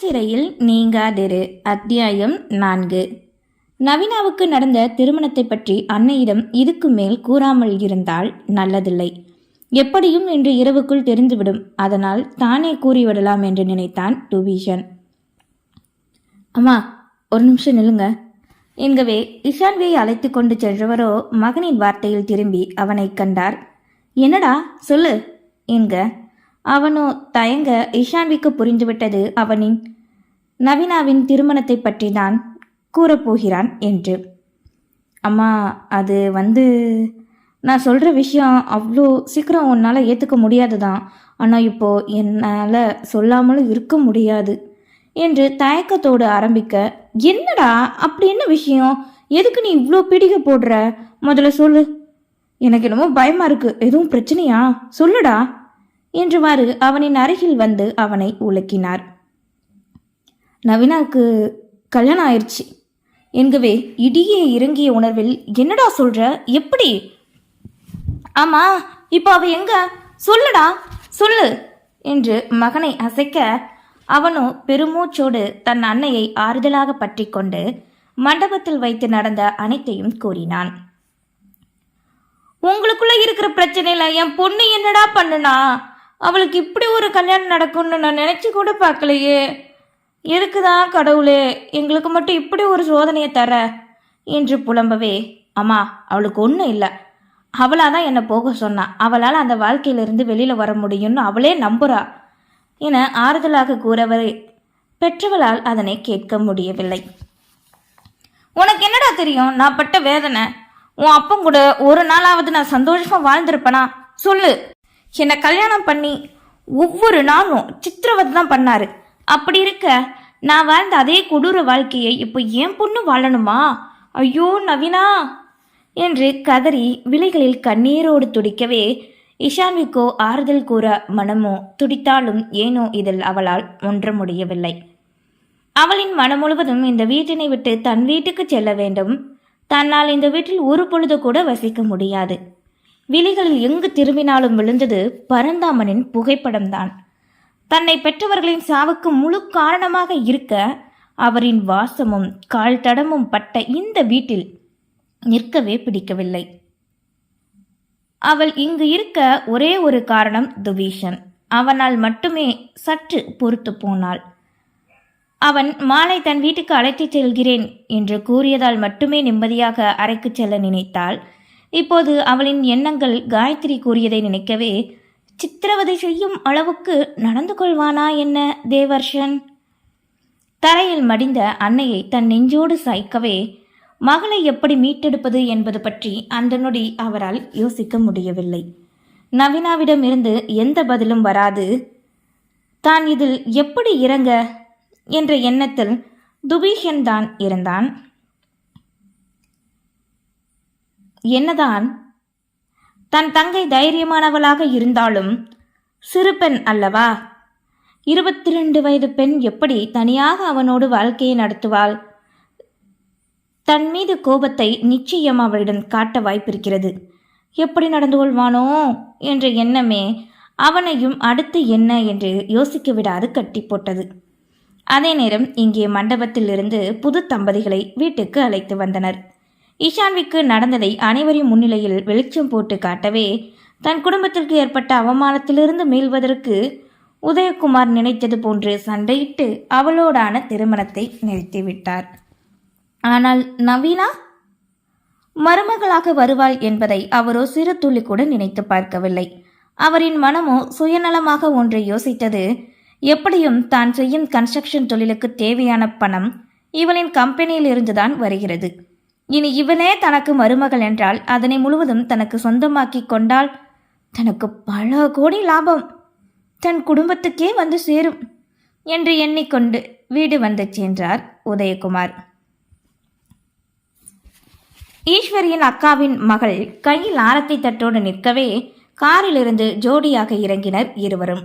மனச்சிறையில் நீங்காதிரு. அத்தியாயம் நான்கு. நவீனாவுக்கு நடந்த திருமணத்தை பற்றி அன்னையிடம் இதுக்கு மேல் கூறாமல் இருந்தால் நல்லதில்லை. எப்படியும் இன்று இரவுக்குள் தெரிந்துவிடும். அதனால் தானே கூறிவிடலாம் என்று நினைத்தான் டுபீஷன் அம்மா ஒரு நிமிஷம் நில்லுங்க. என்கவே இஷான்வியை அழைத்து கொண்டு சென்றவரோ மகனின் வார்த்தையில் திரும்பி அவனை கண்டார். என்னடா சொல்லு. என்க அவனோ தயங்க இஷான்விக்கு புரிந்துவிட்டது அவனின். நவீனாவின் திருமணத்தை பற்றி தான் கூறப்போகிறான் என்று. அம்மா அது வந்து நான் சொல்கிற விஷயம் அவ்வளோ சீக்கிரம் உன்னால் ஏற்றுக்க முடியாது தான் ஆனால் இப்போது என்னால் சொல்லாமலும் இருக்க முடியாது என்று தயக்கத்தோடு ஆரம்பிக்க என்னடா? அப்படி என்ன விஷயம்? எதுக்கு நீ இவ்வளோ பிடிக்க போடுற? முதல்ல சொல்லு. எனக்கு என்னமோ பயமாக இருக்குது எதுவும் பிரச்சனையா? சொல்லுடா. என்றுவாறு அவனின் அருகில் வந்து அவனை உலுக்கினார். நவீனாவுக்கு கல்யாணம் ஆயிடுச்சு என்கவே இடியே இறங்கிய உணர்வில் என்னடா சொல்ற? எப்படி? ஆமா இப்போ அவ எங்க? சொல்லுடா சொல்லு என்று மகனை அசைக்க அவனோ பெருமூச்சோடு தன் அன்னையை ஆறுதலாக பற்றி கொண்டு மண்டபத்தில் வைத்து நடந்த அனைத்தையும் கூறினான். உங்களுக்குள்ள இருக்கிற பிரச்சனையில என் பொண்ணு என்னடா பண்ணுனா? அவளுக்கு இப்படி ஒரு கல்யாணம் நடக்கும்னு நான் நினச்சி கூட பார்க்கலையே. எதுக்குதான் கடவுளே எங்களுக்கு மட்டும் இப்படி ஒரு சோதனையை தர என்று புலம்பவே அம்மா அவளுக்கு ஒன்றும் இல்லை. அவளாக தான் என்னை போக சொன்னான் அவளால் அந்த வாழ்க்கையிலிருந்து வெளியில் வர முடியும்னு அவளே நம்புறா. என ஆறுதலாக கூறவரே பெற்றவளால் அதனை கேட்க முடியவில்லை. உனக்கு என்னடா தெரியும்? நான் பட்ட வேதனை. உன் அப்பன் கூட ஒரு நாளாவது நான் சந்தோஷமா வாழ்ந்திருப்பனா? சொல்லு. என்னை கல்யாணம் பண்ணி ஒவ்வொரு நாளும் சித்திரவதை தான் பண்ணாரு. அப்படி இருக்க நான் வாழ்ந்த அதே கொடூர வாழ்க்கையை இப்போ என் பொண்ணு வாழணுமா? ஐயோ நவீனா! என்று கதறி விழிகளில் கண்ணீரோடு துடிக்கவே இஷான்விக்கோ ஆறுதல் கூற மனமோ துடித்தாலும் ஏனோ இதில் அவளால் ஒன்ற முடியவில்லை. அவளின் மனம் முழுவதும் இந்த வீட்டினை விட்டு தன் வீட்டுக்கு செல்ல வேண்டும். தன்னால் இந்த வீட்டில் ஒரு பொழுது கூட வசிக்க முடியாது. விழிகளில் எங்கு திரும்பினாலும் விழுந்தது பரந்தாமனின் புகைப்படம்தான். தன்னை பெற்றவர்களின் சாவுக்கு முழு காரணமாக இருக்க அவரின் வாசமும் கால் தடமும் பட்ட இந்த வீட்டில் நிற்கவே பிடிக்கவில்லை. அவள் இங்கு இருக்க ஒரே ஒரு காரணம் துபீஷன் அவனால் மட்டுமே சற்று பொறுத்து போனாள். அவன் மாலை தன் வீட்டுக்கு அழைத்துச் செல்கிறேன் என்று கூறியதால் மட்டுமே நிம்மதியாக அறைக்குச் செல்ல நினைத்தாள். இப்போது அவளின் எண்ணங்கள் காயத்ரி கூறியதை நினைக்கவே சித்திரவதை செய்யும் அளவுக்கு நடந்து கொள்வானா என்ன தேவர்ஷன்? தரையில் மடிந்த அன்னையை தன் நெஞ்சோடு சாய்க்கவே மகளை எப்படி மீட்டெடுப்பது என்பது பற்றி அந்த நொடி அவரால் யோசிக்க முடியவில்லை. நவீனாவிடம் இருந்து எந்த பதிலும் வராது. தான் இதில் எப்படி இறங்க? என்ற எண்ணத்தில் துபீஷன் தான் இருந்தான். என்னதான்? தன் தங்கை தைரியமானவளாக இருந்தாலும் சிறு பெண் அல்லவா? இருபத்தி ரெண்டு வயது பெண் எப்படி தனியாக அவனோடு வாழ்க்கையை நடத்துவாள்? தன் மீது கோபத்தை நிச்சயம் அவளிடம் காட்ட வாய்ப்பிருக்கிறது. எப்படி நடந்து கொள்வானோ என்ற எண்ணமே அவனையும் அடுத்து என்ன என்று யோசிக்க விடாது கட்டி போட்டது. அதே நேரம் இங்கே மண்டபத்திலிருந்து புது தம்பதிகளை வீட்டுக்கு அழைத்து வந்தனர். ஈஷான்விக்கு நடந்ததை அனைவரின் முன்னிலையில் வெளிச்சம் போட்டு காட்டவே தன் குடும்பத்திற்கு ஏற்பட்ட அவமானத்திலிருந்து மீள்வதற்கு உதயகுமார் நினைத்தது போன்று சண்டையிட்டு அவளோடான திருமணத்தை நிறுத்திவிட்டார். ஆனால் நவீனா? மருமகளாக வருவாள் என்பதை அவரோ சிறு துளி கூட நினைத்து பார்க்கவில்லை. அவரின் மனமோ சுயநலமாக ஒன்றை யோசித்தது எப்படியும் தான் செய்யும் கன்ஸ்ட்ரக்ஷன் தொழிலுக்கு தேவையான பணம் இவளின் கம்பெனியில் இருந்துதான் வருகிறது. இனி இவனே தனக்கு மருமகள் என்றால் அதனை முழுவதும் தனக்கு சொந்தமாக்கி கொண்டால் தனக்கு பல கோடி லாபம். தன் குடும்பத்துக்கே வந்து சேரும் என்று எண்ணிக்கொண்டு வீடு வந்து சென்றார் உதயகுமார். ஈஸ்வரியின் அக்காவின் மகள் கையில் ஆரத்தி தட்டோடு நிற்கவே காரிலிருந்து ஜோடியாக இறங்கினர் இருவரும்.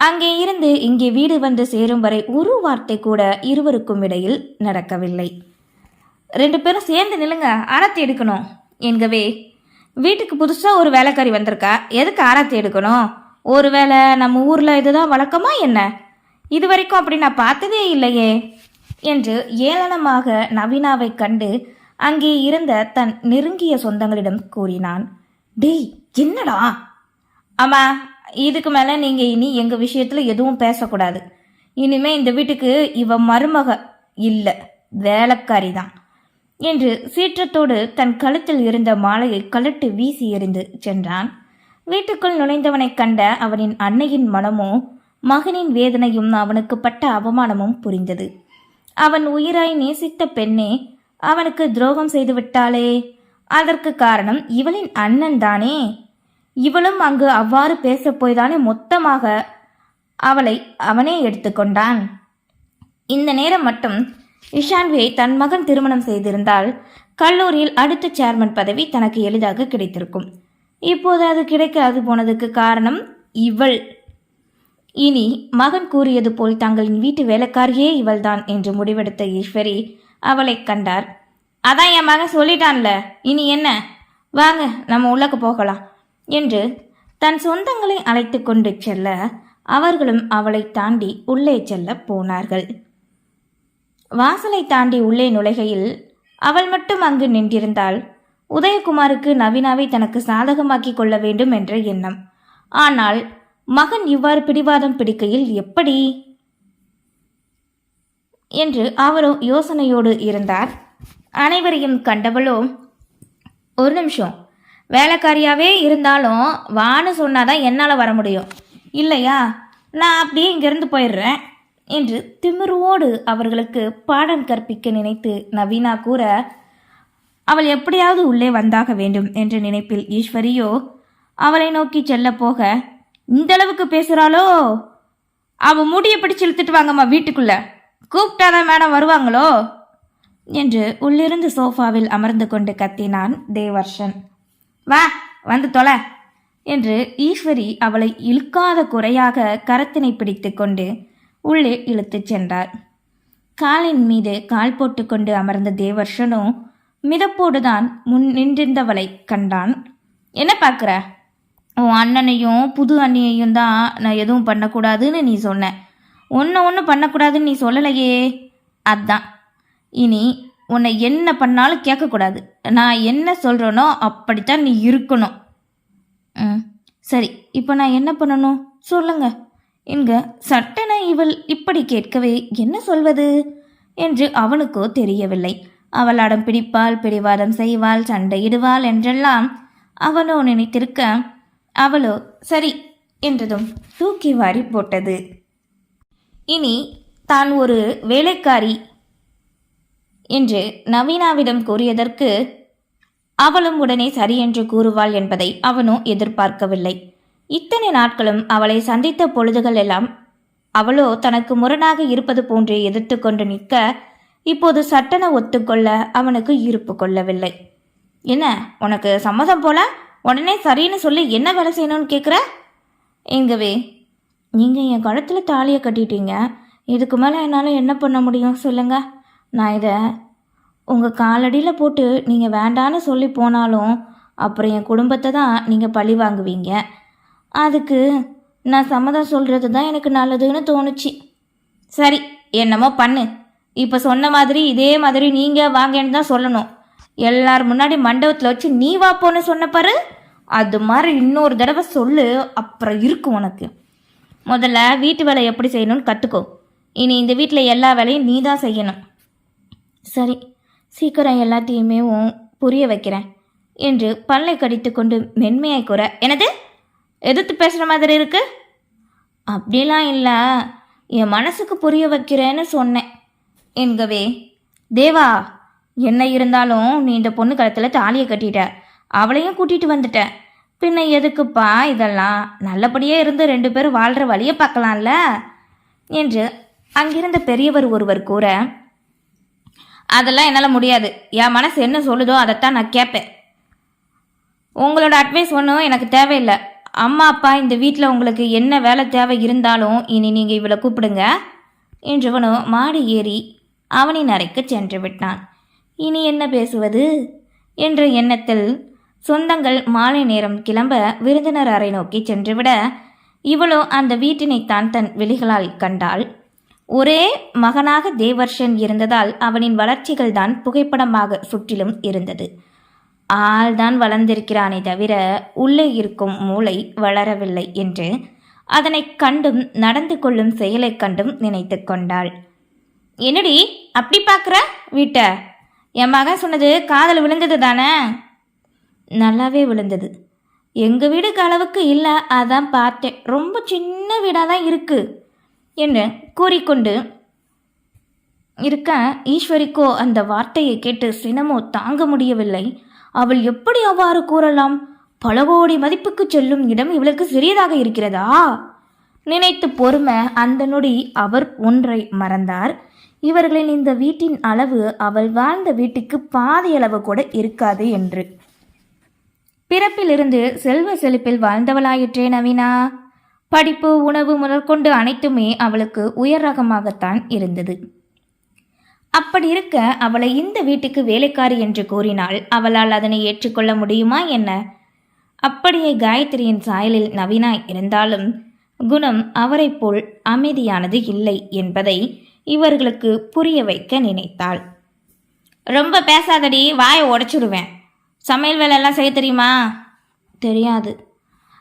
அங்கே இருந்து இங்கே வீடு வந்து சேரும் வரை ஒரு வார்த்தை கூட இருவருக்கும் இடையில் நடக்கவில்லை. ரெண்டு பேரும் சேர்ந்து நில்லுங்க ஆரத்தி எடுக்கணும். என்கவே வீட்டுக்கு புதுசாக ஒரு வேலைக்காரி வந்திருக்கா எதுக்கு ஆராத்தி எடுக்கணும்? ஒரு வேளை நம்ம ஊரில் இதுதான் வழக்கமா என்ன? இது வரைக்கும் அப்படி நான் பார்த்ததே இல்லையே என்று ஏளனமாக நவீனாவை கண்டு அங்கே இருந்த தன் நெருங்கிய சொந்தங்களிடம் கூறினான். டேய் என்னடா? அம்மா இதுக்கு மேலே நீங்கள் இனி எங்கள் விஷயத்தில் எதுவும் பேசக்கூடாது. இனிமே இந்த வீட்டுக்கு இவ மருமக இல்லை வேலைக்காரி தான். என்று சீற்றத்தோடு தன் கழுத்தில் இருந்த மாலையை கழட்டு வீசி எறிந்து சென்றான். வீட்டுக்குள் நுழைந்தவனைக் கண்ட அவனின் அன்னையின் மனமோ மகனின் வேதனையும் அவனுக்கு பட்ட அவமானமும் புரிந்தது. அவன் உயிராய் நேசித்த பெண்ணே அவனுக்கு துரோகம் செய்து விட்டாளே அதற்கு காரணம் இவளின் அண்ணன் தானே? இவளும் அங்கு அவ்வாறு பேசப்போய்தானே மொத்தமாக அவளை அவனே எடுத்துக்கொண்டான் இந்த நேரம் மட்டும் இஷான்வியை தன் மகன் திருமணம் செய்திருந்தால் கல்லூரியில் அடுத்த சேர்மன் பதவி தனக்கு எளிதாக கிடைத்திருக்கும். இப்போது அது கிடைக்காது போனதுக்கு காரணம் இவள். இனி மகன் கூறியது போல் தங்களின் வீட்டு வேலைக்காரியே இவள்தான் என்று முடிவெடுத்த ஈஸ்வரி அவளை கண்டார். அதான் என் மகன் சொல்லிட்டான்ல இனி என்ன? வாங்க நம்ம உள்ளக்கு போகலாம் என்று தன் சொந்தங்களை அழைத்து கொண்டு செல்ல அவர்களும் அவளை தாண்டி உள்ளே செல்ல போனார்கள். வாசலை தாண்டி உள்ளே நுழைகையில் அவள் மட்டும் அங்கு நின்றிருந்தாள். உதயகுமாருக்கு நவீனாவை தனக்கு சாதகமாக்கி கொள்ள வேண்டும் என்ற எண்ணம். ஆனால் மகன் இவ்வாறு பிடிவாதம் பிடிக்கையில் எப்படி? என்று அவரும் யோசனையோடு இருந்தார். அனைவரையும் கண்டவளோ ஒரு நிமிஷம். வேலைக்காரியாவே இருந்தாலும் வான்னு சொன்னாதான் என்னால் வர முடியும். இல்லையா? நான் அப்படியே இங்கேருந்து போயிடுறேன். என்று திமிருவோடு அவர்களுக்கு பாடம் கற்பிக்க நினைத்து நவீனா கூற அவள் எப்படியாவது உள்ளே வந்தாக வேண்டும் என்ற நினைப்பில் ஈஸ்வரியோ அவளை நோக்கி செல்ல போக இந்த அளவுக்கு பேசுகிறாளோ அவ முடியை பிடிச்சு இழுத்துட்டு வாங்கம்மா வீட்டுக்குள்ள. கூப்பிட்டாதான் மேடம் வருவாங்களோ? என்று உள்ளிருந்து சோஃபாவில் அமர்ந்து கொண்டு கத்தினான் தேவர்ஷன். வா வந்து தொலை என்று ஈஸ்வரி அவளை இழுக்காத குறையாக கரத்தினை பிடித்து கொண்டு உள்ளே இழுத்துச் சென்றார். காலின் மீது கால் போட்டுக்கொண்டு அமர்ந்த தேவர்ஷனும் மிதப்போடுதான் முன் நின்றிருந்தவளை கண்டான். என்ன பார்க்குற? உன் அண்ணனையும் புது அண்ணியையும் தான் நான் எதுவும் பண்ணக்கூடாதுன்னு நீ சொன்ன. ஒன்று ஒன்று பண்ணக்கூடாதுன்னு நீ சொல்லலையே. அதான். இனி உன்னை என்ன பண்ணாலும் கேட்கக்கூடாது. நான் என்ன சொல்கிறேனோ அப்படித்தான் நீ இருக்கணும். ம். சரி. இப்போ நான் என்ன பண்ணணும்? சொல்லுங்கள் என்க சட்டென இவள் இப்படி கேட்கவே என்ன சொல்வது? என்று அவனுக்கோ தெரியவில்லை. அவள் அடம் பிடிப்பாள் பிடிவாதம் செய்வாள் சண்டையிடுவாள் என்றெல்லாம் அவனோ நினைத்திருக்க அவளோ சரி என்றதும் தூக்கி வாரி போட்டது. இனி தான் ஒரு வேலைக்காரி என்று நவீனாவிடம் கூறியதற்கு அவளும் உடனே சரி என்று கூறுவாள் என்பதை அவனோ எதிர்பார்க்கவில்லை. இத்தனை நாட்களும் அவளை சந்தித்த பொழுதுகள் எல்லாம் அவளோ தனக்கு முரணாக இருப்பது போன்றே எதிர்த்து கொண்டு நிற்க இப்போது சட்டன ஒத்துக்கொள்ள அவனுக்கு இருப்பு கொள்ளவில்லை. என்ன உனக்கு சம்மதம் போல? உடனே சரின்னு சொல்லி என்ன வேலை செய்யணும்னு கேட்குற எங்கவே நீங்கள் என் கழுத்தில் தாலியை கட்டிட்டீங்க. இதுக்கு மேலே என்னால் என்ன பண்ண முடியும் சொல்லுங்க. நான் இதை உங்கள் காலடியில் போட்டு நீங்கள் வேண்டான்னு சொல்லி போனாலும் அப்புறம் என் குடும்பத்தை தான் நீங்கள் பழி வாங்குவீங்க. அதுக்கு நான் சம்மதம் சொல்கிறது தான் எனக்கு நல்லதுன்னு தோணுச்சு. சரி என்னமோ பண்ணு. இப்போ சொன்ன மாதிரி இதே மாதிரி நீங்கள் வாங்கன்னு தான் சொல்லணும். எல்லார் முன்னாடி மண்டபத்தில் வச்சு நீ வா போன்னு சொன்ன பாரு. அது மாதிரி இன்னொரு தடவை சொல்லு அப்புறம் இருக்கும் உனக்கு. முதல்ல வீட்டு வேலை எப்படி செய்யணும்னு கற்றுக்கோ இனி இந்த வீட்டில் எல்லா வேலையும் நீ தான் செய்யணும். சரி சீக்கிரம் எல்லாத்தையுமே புரிய வைக்கிறேன் என்று பல்லை கடித்துக்கொண்டு மென்மையாய் கூற எனது எதிர்த்து பேசுகிற மாதிரி இருக்கு? அப்படிலாம் இல்லை. என் மனசுக்கு புரிய வைக்கிறேன்னு சொன்னேன். என்கவே தேவா என்ன இருந்தாலும் நீ இந்த பொண்ணு கழுத்தில் தாலியை கட்டிட்ட. அவளையும் கூட்டிட்டு வந்துட்ட. பின்ன எதுக்குப்பா இதெல்லாம்? நல்லபடியே இருந்து ரெண்டு பேரும் வாழ்கிற வழியை பார்க்கலாம்ல? என்று அங்கிருந்த பெரியவர் ஒருவர் கூற அதெல்லாம் என்னால் முடியாது. என் மனசு என்ன சொல்லுதோ அதைத்தான் நான் கேட்பேன். உங்களோட அட்வைஸ் ஒன்றும் எனக்கு தேவையில்லை. அம்மா அப்பா இந்த வீட்டில் உங்களுக்கு என்ன வேலை தேவை இருந்தாலும் இனி நீங்கள் இவளை கூப்பிடுங்க என்றவனோ மாடி ஏறி அவனின் அறைக்கு சென்று விட்டான். இனி என்ன பேசுவது? என்ற எண்ணத்தில் சொந்தங்கள் மாலை நேரம் கிளம்ப விருந்தினர் அறை நோக்கி சென்றுவிட இவளோ அந்த வீட்டினைத்தான் தன் விழிகளால் கண்டாள். ஒரே மகனாக தேவர்ஷன் இருந்ததால் அவனின் வளர்ச்சிகள் தான் புகைப்படமாக சுற்றிலும் இருந்தது. ஆள்தான் வளர்ந்திருக்கிறானே தவிர உள்ளே இருக்கும் மூளை வளரவில்லை என்று அதனை கண்டும் நடந்து கொள்ளும் செயலை கண்டும் நினைத்து கொண்டாள். என்னடி அப்படி பார்க்குற? வீட்டை. என் மகன் சொன்னது காதல் விழுந்தது தானே? நல்லாவே விழுந்தது. எங்கள் வீடுக்கு அளவுக்கு இல்லை அதான் பார்த்தேன். ரொம்ப சின்ன வீடாக தான் இருக்குது என்று கூறிக்கொண்டு இருக்க ஈஸ்வரிக்கோ அந்த வார்த்தையை கேட்டு சினமோ தாங்க முடியவில்லை. அவள் எப்படி அவ்வாறு கூறலாம்? பல கோடி மதிப்புக்கு செல்லும் இடம் இவளுக்கு சிறியதாக இருக்கிறதா? நினைத்து பொறுமை அந்த நொடி அவர் ஒன்றை மறந்தார். இவர்களின் இந்த வீட்டின் அளவு அவள் வாழ்ந்த வீட்டுக்கு பாதி அளவு கூட இருக்காது என்று. பிறப்பிலிருந்து செல்வ செழிப்பில் வாழ்ந்தவளாயிற்றே நவீனா. படிப்பு உணவு முதற்கொண்டு அனைத்துமே அவளுக்கு உயர் ரகமாகத்தான் இருந்தது. அப்படி இருக்க அவளை இந்த வீட்டுக்கு வேலைக்காரி என்று கூறினால் அவளால் அதனை ஏற்றுக்கொள்ள முடியுமா என்ன? அப்படியே காயத்ரியின் சாயலில் நவீனா இருந்தாலும் குணம் அவரைப் போல் அமைதியானது இல்லை என்பதை இவர்களுக்கு புரிய வைக்க நினைத்தாள். ரொம்ப பேசாதடி வாயை உடைச்சிடுவேன். சமையல் வேலையெல்லாம் செய்ய தெரியுமா? தெரியாது.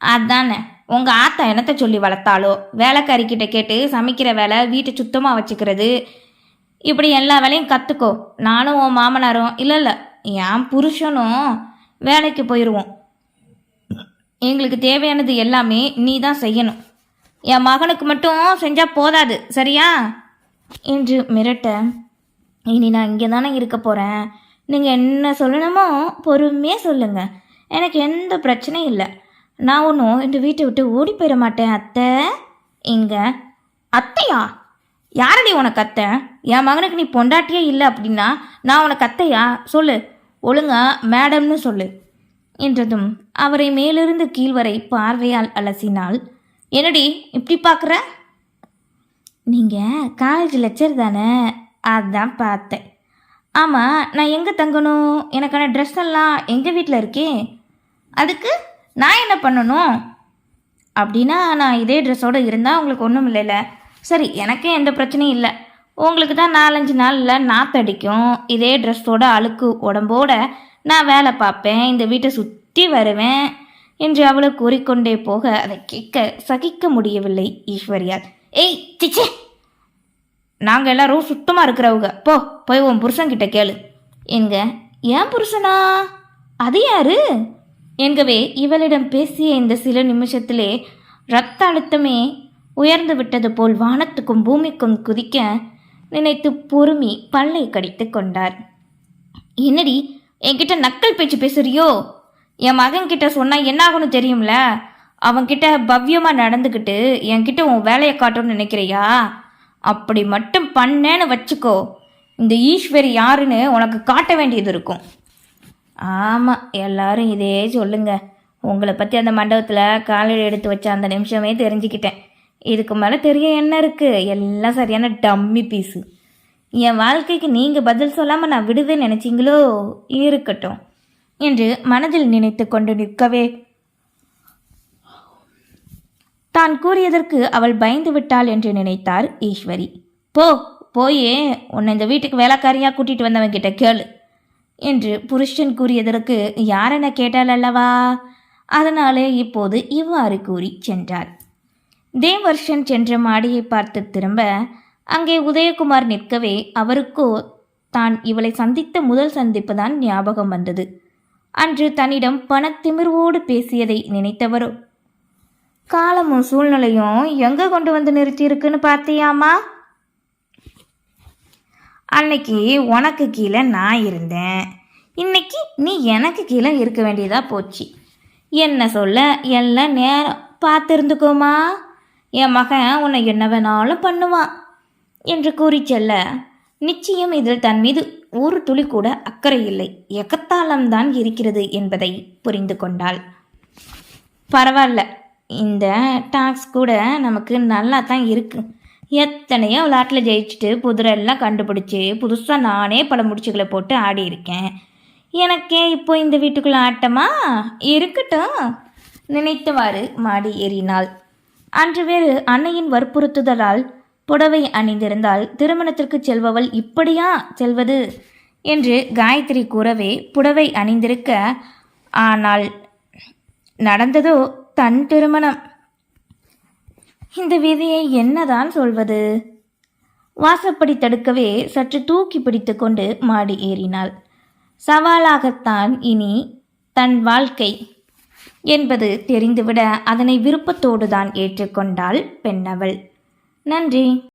அதானே உங்கள் ஆத்தா என்னத்தை சொல்லி வளர்த்தாலோ வேலைக்காரிக்கிட்ட கேட்டு சமைக்கிற வேலை வீட்டை சுத்தமாக வச்சுக்கிறது இப்படி எல்லா வேலையும் கற்றுக்கோ நானும் உன் மாமனாரும் இல்லை இல்லை என் புருஷனும் வேலைக்கு போயிடுவோம் எங்களுக்கு தேவையானது எல்லாமே நீ தான் செய்யணும். என் மகனுக்கு மட்டும் செஞ்சால் போதாது சரியா? என்று மிரட்ட இனி நான் இங்கே தானே இருக்க போகிறேன் நீங்கள் என்ன சொல்லணுமோ பொறுமையாக சொல்லுங்கள் எனக்கு எந்த பிரச்சனையும் இல்லை. நான் ஒன்றும் இந்த வீட்டை விட்டு ஓடி போயிட மாட்டேன் அத்தை. இங்கே அத்தையா? யாரடி உனக்கு அத்தை என் மகனுக்கு நீ பொண்டாட்டியே இல்லை அப்படின்னா நான் உனக்கு அத்தையா சொல்லு. ஒழுங்கா மேடம்னு சொல்லு. என்றதும் அவரை மேலிருந்து கீழ் வரை பார்வையால் அலசினாள். என்னடி இப்படி பார்க்குற? நீங்கள் காலேஜ் லெக்சர் தானே? அதான் பார்த்தேன். ஆமாம் நான் எங்கே தங்கணும்? எனக்கான ட்ரெஸ் எல்லாம் எங்கள் வீட்டில் இருக்கே? அதுக்கு நான் என்ன பண்ணணும்? அப்படின்னா நான் இதே ட்ரெஸ்ஸோடு இருந்தால் உங்களுக்கு ஒன்றும் இல்லைல்ல. சரி எனக்கே எந்த பிரச்சனையும் இல்லை. உங்களுக்கு தான் நாலஞ்சு நாளில் நாத்தடிக்கும் இதே ட்ரெஸ்ஸோட அழுக்கு உடம்போட நான் வேலை பார்ப்பேன். இந்த வீட்டை சுற்றி வருவேன் என்று அவளை கூறிக்கொண்டே போக அதை கேட்க சகிக்க முடியவில்லை ஈஸ்வரியால். ஏய் சிச்சே! நாங்கள் எல்லாரும் சுத்தமாக இருக்கிறவங்க. போ போய் உன் புருஷன்கிட்ட கேளு. எங்க? ஏன் புருஷனா? அது யாரு? என்கவே இவளிடம் பேசிய இந்த சில நிமிஷத்திலே ரத்த அழுத்தமே உயர்ந்து விட்டது போல் வானத்துக்கும் பூமிக்கும் குதிக்க நினைத்து பொறுமி பல்லை கடித்து கொண்டார். என்னடி என்கிட்ட நக்கல் பேச்சு பேசுறியோ? என் மகன்கிட்ட சொன்னா என்ன ஆகும்னு தெரியும்ல அவன்கிட்ட பவ்யமா நடந்துக்கிட்டு என்கிட்ட உன் வேலையை காட்டணும்னு நினைக்கிறியா? அப்படி மட்டும் பண்ணேன்னு வச்சுக்கோ. இந்த ஈஸ்வரி யாருன்னு உனக்கு காட்ட வேண்டியது இருக்கும். ஆமாம் எல்லாரும் இதே சொல்லுங்க. உங்களை பற்றி அந்த மண்டபத்தில் காலையில் எடுத்து வச்ச அந்த நிமிஷமே தெரிஞ்சுக்கிட்டேன். இதுக்கு மேலே தெரிய என்ன இருக்குது எல்லாம் சரியான டம்மி பீஸு. என் வாழ்க்கைக்கு நீங்கள் பதில் சொல்லாமல் நான் விடுவேன்னு நினச்சிங்களோ? இருக்கட்டும். என்று மனதில் நினைத்து கொண்டு நிற்கவே. தான் கூறியதற்கு அவள் பயந்து விட்டாள் என்று நினைத்தார் ஈஸ்வரி. போ போயே உன்னை இந்த வீட்டுக்கு வேலைக்காரியாக கூட்டிகிட்டு வந்தவன் கிட்ட கேளு. என்று புருஷன் கூறியதற்கு யாரென கேட்டாள் அல்லவா? அதனாலே இப்போது இவ்வாறு கூறி சென்றார். தேவர்ஷன் சென்ற மாடியை பார்த்து திரும்ப அங்கே உதயகுமார் நிற்கவே அவருக்கோ தான் இவளை சந்தித்த முதல் சந்திப்பு தான் ஞாபகம் வந்தது. அன்று தன்னிடம் பணத்திமிர்வோடு பேசியதை நினைத்தவரோ? காலமும் சூழ்நிலையும் எங்கே கொண்டு வந்து நிறுத்தியிருக்குன்னு பார்த்தியாமா அன்னைக்கு உனக்கு கீழே நான் இருந்தேன். இன்னைக்கு நீ எனக்கு கீழே இருக்க வேண்டியதா போச்சு. என்ன சொல்ல எல்லாம் நேரம் பார்த்துருந்துக்கோமா? என் மகன் உன்னை என்ன வேணாலும் பண்ணுவான் என்று கூறி செல்ல நிச்சயம் இதில் தன் மீது ஒரு துளி கூட அக்கறை இல்லை. எகத்தாளம்தான் இருக்கிறது என்பதை புரிந்து கொண்டாள். பரவாயில்ல இந்த டாக்ஸ் கூட நமக்கு நல்லா தான் இருக்குது எத்தனையோ விளாட்டில் ஜெயிச்சுட்டு புதிரெல்லாம் கண்டுபிடிச்சி புதுசாக நானே பல முடிச்சுகளை போட்டு ஆடி இருக்கேன். எனக்கே இப்போ இந்த வீட்டுக்குள்ளே ஆட்டமா? இருக்கட்டும் நினைத்தவாறு மாடி ஏறினாள். அன்று வேறு அன்னையின் வற்புறுத்துதலால் புடவை அணிந்திருந்தால் திருமணத்திற்கு செல்பவள் இப்படியா செல்வது? என்று காயத்ரி கூறவே புடவை அணிந்திருக்க ஆனால் நடந்ததோ தன் திருமணம்? இந்த விதியை என்னதான் சொல்வது? வாசப்படி தடுக்கவே சற்று தூக்கி பிடித்து கொண்டு மாடி ஏறினாள். சவாலாகத்தான் இனி தன் வாழ்க்கை என்பது தெரிந்துவிட அதனை விருப்பத்தோடு தான் ஏற்றுக்கொண்டாள் பெண்ணவள். நன்றி.